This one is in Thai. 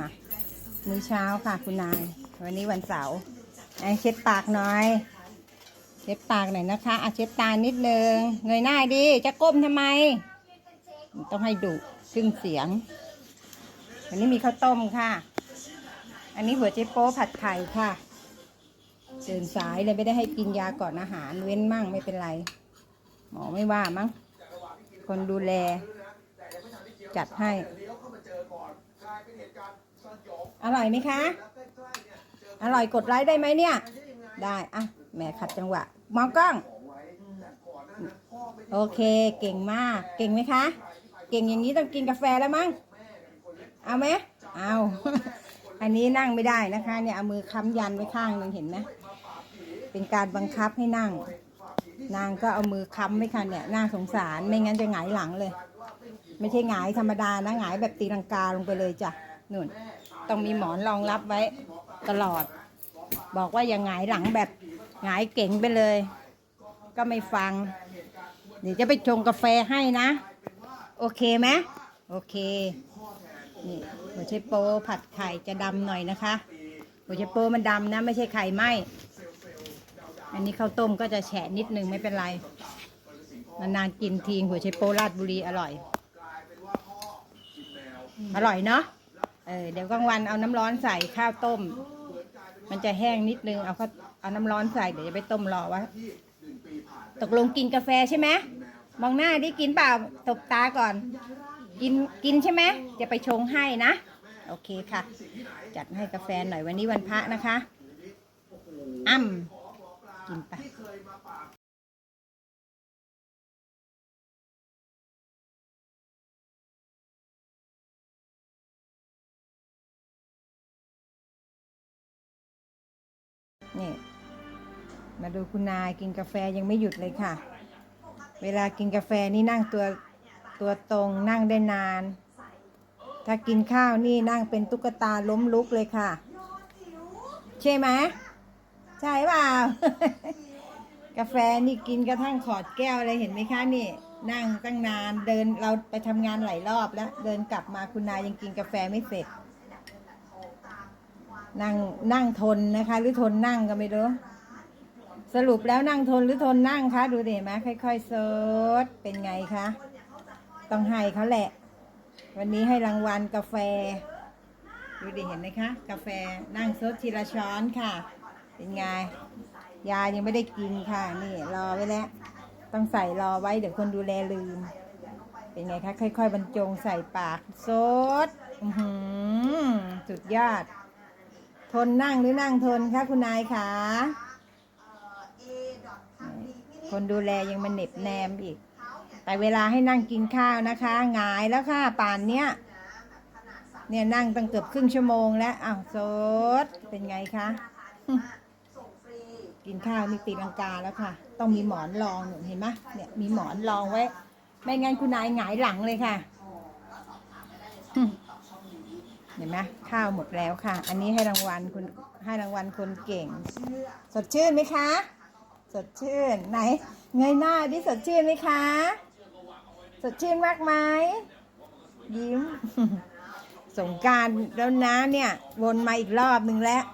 มามื้อเช้าค่ะคุณนาย วันนี้วันเสาร์ไอเช็ดปากหน่อย เช็ดปากหน่อยนะคะอะเช็ดตานิดนึงเงยหน้าดิจะก้มทำไม ต้องให้ดุซึ่งเสียงอันนี้มีข้าวต้มค่ะ อันนี้หัวเจ๊โป๊ผัดไข่ค่ะเดินสายเลยไม่ได้ให้กินยาก่อนอาหาร เว้นมั่งไม่เป็นไร หมอไม่ว่ามั้งคนดูแล จัดให้ อร่อยไหมคะ อร่อยกดไลค์ได้ไหมเนี่ย ได้อะแหมขัดจังหวะ มองกล้อง โอเค เก่งมาก เก่งไหมคะ เก่งอย่างนี้ต้องกินกาแฟแล้วมั้ง เอาไหม เอา อันนี้นั่งไม่ได้นะคะ เนี่ยเอามือค้ำยันไว้ข้างหนึ่งเห็นไหมเป็นการบังคับให้นั่ง นางก็เอามือค้ำไว้ค่ะเนี่ยน่าสงสาร ไม่งั้นจะหงายหลังเลย ไม่ใช่หงายธรรมดานะหงายแบบตีลังกาลงไปเลยจ้ะนุ่น ต้องมีหมอนรองรับไว้ตลอด บอกว่าอย่าหงายหลังแบบหงายเก่งไปเลย ก็ไม่ฟัง เดี๋ยวจะไปชงกาแฟให้นะ โอเคไหมโอเค นี่หัวไชโปผัดไข่จะดำหน่อยนะคะหัวไชโปมันดำนะ ไม่ใช่ไข่ไหมอันนี้ข้าวต้มก็จะแฉะนิดนึงไม่เป็นไร นานๆกินทีหัวไชโปราดบุรีอร่อย อร่อยเนาะ เออเดี๋ยวกลางวันเอาน้ำร้อนใส่ข้าวต้ม มันจะแห้งนิดนึงเอาข้าวเอาน้ำร้อนใส่เดี๋ยวจะไปต้มรอไว้ตกลงกินกาแฟใช่ไหมมองหน้าดิกินเปล่าตบตาก่อน กินกินใช่ไหมจะไปชงให้นะ โอเคค่ะ จัดให้กาแฟหน่อยวันนี้วันพระนะคะ อ้ำกินไป นี่ มาดูคุณนายกินกาแฟยังไม่หยุดเลยค่ะ เวลากินกาแฟนี่นั่งตัวตัวตรงนั่งได้นาน ถ้ากินข้าวนี่นั่งเป็นตุ๊กตาล้มลุกเลยค่ะ ใช่ไหมใช่เปล่ากาแฟนี่กินกระทั่งขอดแก้วเลยเห็นไหมคะนี่ นั่งตั้งนานเดินเราไปทำงานหลายรอบแล้ว เดินกลับมาคุณนายยังกินกาแฟไม่เสร็จ นั่งนั่งทนนะคะ หรือทนนั่งก็ไม่รู้สรุปแล้วนั่งทนหรือทนนั่งคะดูดิเห็นไหมค่อยๆซดเป็นไงคะต้องให้เขาแหละ วันนี้ให้รางวัลกาแฟ ดูดิเห็นไหมคะ กาแฟนั่งซดทีละช้อนค่ะ เป็นไงยายังไม่ได้กินค่ะ นี่รอไว้แล้วต้องใส่รอไว้เดี๋ยวคนดูแลลืม เป็นไงคะค่อยๆบรรจงใส่ปากซดอื้อหือสุดยอด ทนนั่งหรือนั่งทนคะคุณนายคะคนดูแลยังมาเหน็บแนมอีก แต่เวลาให้นั่งกินข้าวนะคะหงายแล้วค่ะป่านเนี้ย เนี่ยนั่งตั้งเกือบครึ่งชั่วโมงแล้วอ้าวสดเป็นไงคะกินข้าวนี่ตีลังกาแล้วค่ะ ต้องมีหมอนรองหนูเห็นไหมเนี่ยมีหมอนรองไว้ ไม่งั้นคุณนายหงายหลังเลยค่ะ เห็นไหมข้าวหมดแล้วค่ะ อันนี้ให้รางวัลคุณให้รางวัลคนเก่ง สดชื่นไหมคะ สดชื่นไหนเงยหน้าดิสดชื่นไหมคะ สดชื่นมากไหมยิ้ม สงการแล้วนะเนี่ย วนมาอีกรอบหนึ่งแล้ว